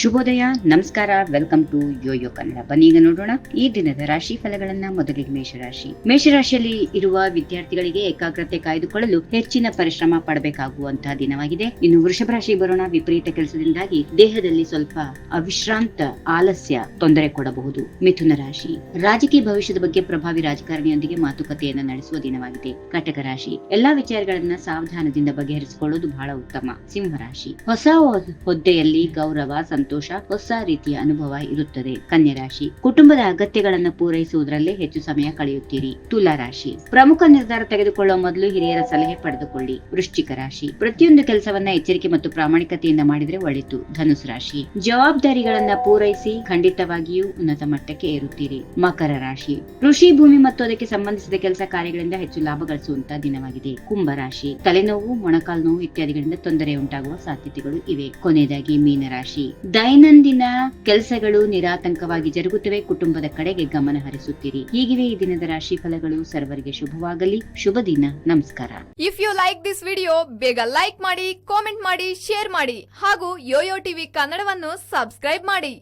ಶುಭೋದಯ, ನಮಸ್ಕಾರ welcome to Yoyo Kannada ಬನ್ನಿ ಈಗ ನೋಡೋಣ. ಈ ದಿನದ ರಾಶಿ ಫಲಗಳನ್ನ ಮೊದಲಿಗೆ ಮೇಷರಾಶಿ. ಮೇಷರಾಶಿಯಲ್ಲಿ ಇರುವ ವಿದ್ಯಾರ್ಥಿಗಳಿಗೆ ಏಕಾಗ್ರತೆ ಕಾಯ್ದುಕೊಳ್ಳಲು ಹೆಚ್ಚಿನ ಪರಿಶ್ರಮ ಪಡಬೇಕಾಗುವಂತಹ ದಿನವಾಗಿದೆ. ಇನ್ನು ವೃಷಭ ರಾಶಿ ಬರೋಣ. ವಿಪರೀತ ಕೆಲಸದಿಂದಾಗಿ ದೇಹದಲ್ಲಿ ಸ್ವಲ್ಪ ಅವಿಶ್ರಾಂತ ಆಲಸ್ಯ ತೊಂದರೆ ಕೊಡಬಹುದು. ಮಿಥುನ ರಾಶಿ. ರಾಜಕೀಯ ಭವಿಷ್ಯದ ಬಗ್ಗೆ ಪ್ರಭಾವಿ ರಾಜಕಾರಣಿಯೊಂದಿಗೆ ಮಾತುಕತೆಯನ್ನು ನಡೆಸುವ ದಿನವಾಗಿದೆ. ಕಟಕ ರಾಶಿ. ಎಲ್ಲಾ ವಿಚಾರಗಳನ್ನ ಸಾವಧಾನದಿಂದ ಬಗೆಹರಿಸಿಕೊಳ್ಳುವುದು ಬಹಳ ಉತ್ತಮ. ಸಿಂಹರಾಶಿ ಹೊಸ ಹುದ್ದೆಯಲ್ಲಿ ಗೌರವ ಸಂತೋಷ, ಹೊಸ ರೀತಿಯ ಅನುಭವ ಇರುತ್ತದೆ. ಕನ್ಯಾ ರಾಶಿ, ಕುಟುಂಬದ ಅಗತ್ಯಗಳನ್ನು ಪೂರೈಸುವುದರಲ್ಲೇ ಹೆಚ್ಚು ಸಮಯ ಕಳೆಯುತ್ತೀರಿ. ತುಲಾ ರಾಶಿ, ಪ್ರಮುಖ ನಿರ್ಧಾರ ತೆಗೆದುಕೊಳ್ಳುವ ಮೊದಲು ಹಿರಿಯರ ಸಲಹೆ ಪಡೆದುಕೊಳ್ಳಿ. ವೃಶ್ಚಿಕ ರಾಶಿ, ಪ್ರತಿಯೊಂದು ಕೆಲಸವನ್ನ ಎಚ್ಚರಿಕೆ ಮತ್ತು ಪ್ರಾಮಾಣಿಕತೆಯಿಂದ ಮಾಡಿದರೆ ಒಳಿತು. ಧನುಸ್ ರಾಶಿ, ಜವಾಬ್ದಾರಿಗಳನ್ನ ಪೂರೈಸಿ ಖಂಡಿತವಾಗಿಯೂ ಉನ್ನತ ಮಟ್ಟಕ್ಕೆ ಏರುತ್ತೀರಿ. ಮಕರ ರಾಶಿ, ಕೃಷಿ, ಭೂಮಿ ಮತ್ತು ಅದಕ್ಕೆ ಸಂಬಂಧಿಸಿದ ಕೆಲಸ ಕಾರ್ಯಗಳಿಂದ ಹೆಚ್ಚು ಲಾಭ ಗಳಿಸುವಂತಹ ದಿನವಾಗಿದೆ. ಕುಂಭ ರಾಶಿ, ತಲೆನೋವು, ಮೊಣಕಾಲು ನೋವು ಇತ್ಯಾದಿಗಳಿಂದ ತೊಂದರೆ ಉಂಟಾಗುವ ಸಾಧ್ಯತೆಗಳು ಇವೆ. ಕೊನೆಯದಾಗಿ ಮೀನರಾಶಿ ದೈನಂದಿನ ಕೆಲಸಗಳು ನಿರಾತಂಕವಾಗಿ ಜರುಗುತ್ತವೆ. ಕುಟುಂಬದ ಕಡೆಗೆ ಗಮನ ಹರಿಸುತ್ತೀರಿ. ಹೀಗಿವೆ ಈ ದಿನದ ರಾಶಿ ಫಲಗಳು ಸರ್ವರಿಗೆ ಶುಭವಾಗಲಿ. ಶುಭ ದಿನ. ನಮಸ್ಕಾರ. If you like this video ಬೇಗ ಲೈಕ್ ಮಾಡಿ ಕಾಮೆಂಟ್ ಮಾಡಿ ಶೇರ್ ಮಾಡಿ ಹಾಗೂ ಯೋಯೋ ಟಿವಿ ಕನ್ನಡವನ್ನು ಸಬ್ಸ್ಕ್ರೈಬ್ ಮಾಡಿ.